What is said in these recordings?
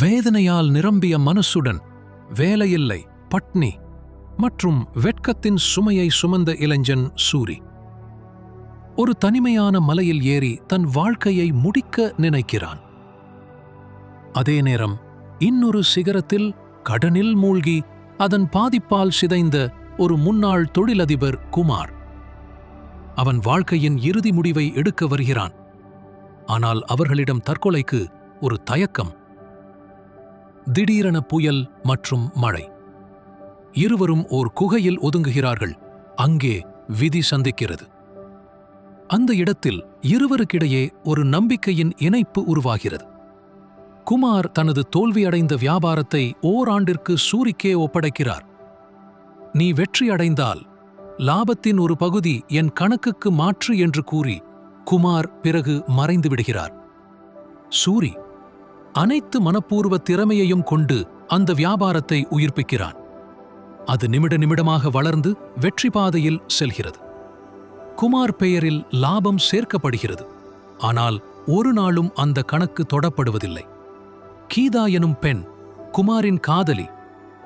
வேதனையால் நிரம்பிய மனசுடன் வேலையில்லை பட்னி மற்றும் வெட்கத்தின் சுமையை சுமந்த இளைஞன் சூரி. ஒரு தனிமையான மலையில் ஏறி தன் வாழ்க்கையை முடிக்க நினைக்கிறான். அதே நேரம் இன்னொரு சிகரத்தில் கடனில் மூழ்கி அதன் பாதிப்பால் சிதைந்த ஒரு முன்னாள் தொழிலதிபர் குமார். அவன் வாழ்க்கையின் இறுதி முடிவை எடுக்க வருகிறான். ஆனால் அவர்களிடம் தற்கொலைக்கு ஒரு தயக்கம். திடீரென புயல் மற்றும் மழை. இருவரும் ஓர் குகையில் ஒதுங்குகிறார்கள். அங்கே விதி சந்திக்கிறது. அந்த இடத்தில் இருவருக்கிடையே ஒரு நம்பிக்கையின் இணைப்பு உருவாகிறது. குமார் தனது தோல்வியடைந்த வியாபாரத்தை ஓராண்டிற்கு சூரிக்கே ஒப்படைக்கிறார். நீ வெற்றி அடைந்தால் லாபத்தின் ஒரு பகுதி என் கணக்குக்கு மாற்று என்று கூறி குமார் பிறகு மறைந்து விடுகிறார். சூரி அனைத்து மனப்பூர்வ திறமையையும் கொண்டு அந்த வியாபாரத்தை உயிர்ப்பிக்கிறான். அது நிமிட நிமிடமாக வளர்ந்து வெற்றி பாதையில் செல்கிறது. குமார் பெயரில் லாபம் சேர்க்கப்படுகிறது. ஆனால் ஒரு நாளும் அந்த கணக்கு தொடப்படுவதில்லை. கீதா எனும் பெண் குமாரின் காதலி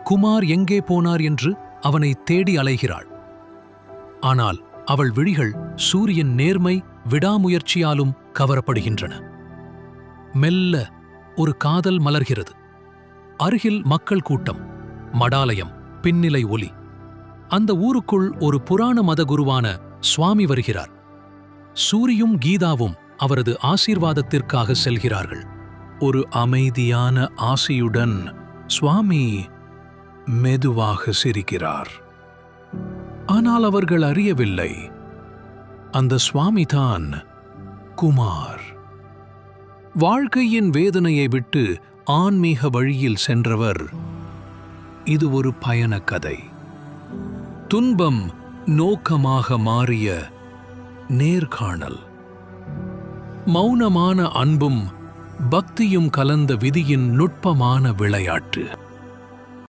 குமார் எங்கே போனார் என்று அவனை தேடி அலைகிறாள். ஆனால் அவள் விழிகள் சூரியன் நேர்மை விடாமுயற்சியாலும் கவரப்படுகின்றன. மெல்ல ஒரு காதல் மலர்கிறது. அருகில் மக்கள் கூட்டம் மடாலயம் பின்னிலை ஒலி. அந்த ஊருக்குள் ஒரு புராண மத குருவான சுவாமி வருகிறார். சூரியும் கீதாவும் அவரது ஆசீர்வாதத்திற்காக செல்கிறார்கள். ஒரு அமைதியான ஆசையுடன் சுவாமி மெதுவாக சிரிக்கிறார். ஆனால் அவர்கள் அறியவில்லை. அந்த சுவாமிதான் குமார். வாழ்க்கையின் வேதனையை விட்டு ஆன்மீக வழியில் சென்றவர். இது ஒரு பயணக் கதை துன்பம் நோக்கமாக மாறிய நேர்காணல். மௌனமான அன்பும் பக்தியும் கலந்த விதியின் நுட்பமான விளையாட்டு.